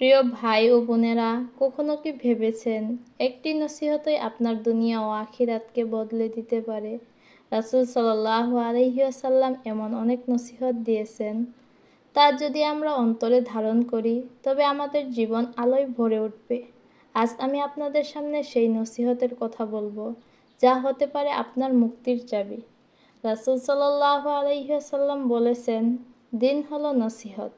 প্রিয় ভাই ও বোনেরা, কখনো কি ভেবেছেন একটি নসিহতই আপনার দুনিয়া ও আখিরাতকে বদলে দিতে পারে? রাসুল সাল্লাহ আলহিয়াসাল্লাম এমন অনেক নসিহত দিয়েছেন। তা যদি আমরা অন্তরে ধারণ করি, তবে আমাদের জীবন আলোয় ভরে উঠবে। আজ আমি আপনাদের সামনে সেই নসিহতের কথা বলব, যা হতে পারে আপনার মুক্তির চাবি। রাসুল সাল্লাহ আলহিহাসাল্লাম বলেছেন, দিন হলো নসিহত।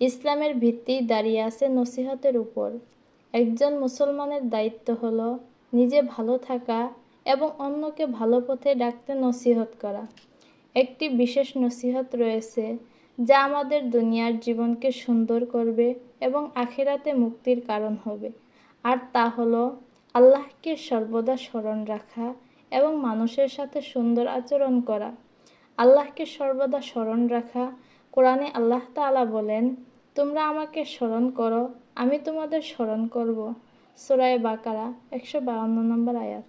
ইসলামের ভিত্তি দাঁড়িয়ে আছে নসিহতের উপর। একজন মুসলমানের দায়িত্ব হল নিজে ভালো থাকা এবং অন্যকে ভালো পথে ডাকতে নসিহত করা। একটি বিশেষ নসিহত রয়েছে যা আমাদের দুনিয়ার জীবনকে সুন্দর করবে এবং আখেরাতে মুক্তির কারণ হবে। আর তা হলো আল্লাহকে সর্বদা স্মরণ রাখা এবং মানুষের সাথে সুন্দর আচরণ করা। আল্লাহকে সর্বদা স্মরণ রাখা। কোরআনে আল্লাহ তাআলা বলেন তোমরা আমাকে স্মরণ করো, আমি তোমাদের স্মরণ করব। সুরায় বাকারা, একশো বাউন্ন নম্বর আয়াত।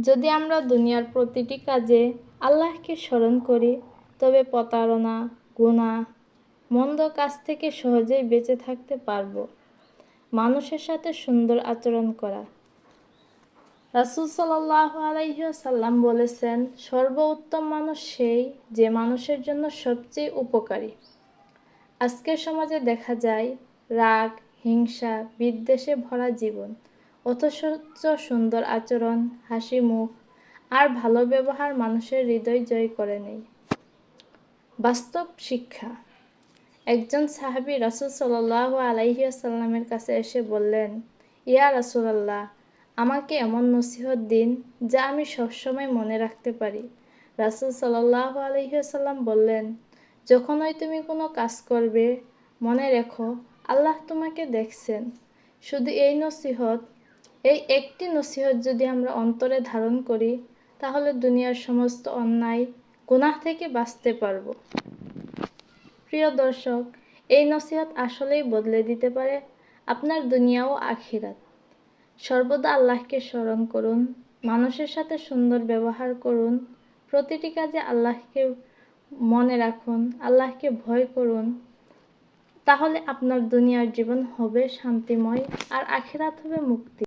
যদি আমরা দুনিয়ার প্রতিটি কাজে আল্লাহকে স্মরণ করি, তবে প্রতারণা গুণা মন্দ কাজ থেকে সহজেই বেঁচে থাকতে পারব। মানুষের সাথে সুন্দর আচরণ করা। রাসুল সাল্লাহ আলাইসাল্লাম বলেছেন, সর্বোত্তম মানুষ সেই যে মানুষের জন্য সবচেয়ে উপকারী। আজকের সমাজে দেখা যায়, রাগ, হিংসা, বিদ্বেষে ভরা জীবন, অথচ সুন্দর আচরণ, হাসি মুখ, আর ভালো ব্যবহার মানুষের হৃদয় জয় করে নেই বাস্তব শিক্ষা। একজন সাহাবি রাসুল সাল্লাহ আলাইসাল্লামের কাছে এসে বললেন, ইয়া রাসুলাল্লাহ, আমাকে এমন নসিহত দিন যা আমি সবসময় মনে রাখতে পারি। রাসুল সাল্লাহ আলহিহাসাল্লাম বললেন যখনই তুমি কোনো কাজ করবে, মনে রেখো, আল্লাহ তোমাকে দেখছেন। শুধু এই নসিহত, এই একটি নসিহত যদি আমরা অন্তরে ধারণ করি, তাহলে দুনিয়ার সমস্ত অন্যায়, গুনাহ থেকে বাঁচতে পারব। প্রিয় দর্শক, এই নসিহত আসলেই বদলে দিতে পারে আপনার দুনিয়া ও আখিরাত। সর্বদা আল্লাহকে স্মরণ করুন, মানুষের সাথে সুন্দর ব্যবহার করুন, প্রতিটি কাজে আল্লাহকে মনে রাখুন, আল্লাহকে ভয় করুন, তাহলে আপনার দুনিয়ার জীবন হবে শান্তিময় আর আখেরাত হবে মুক্তি।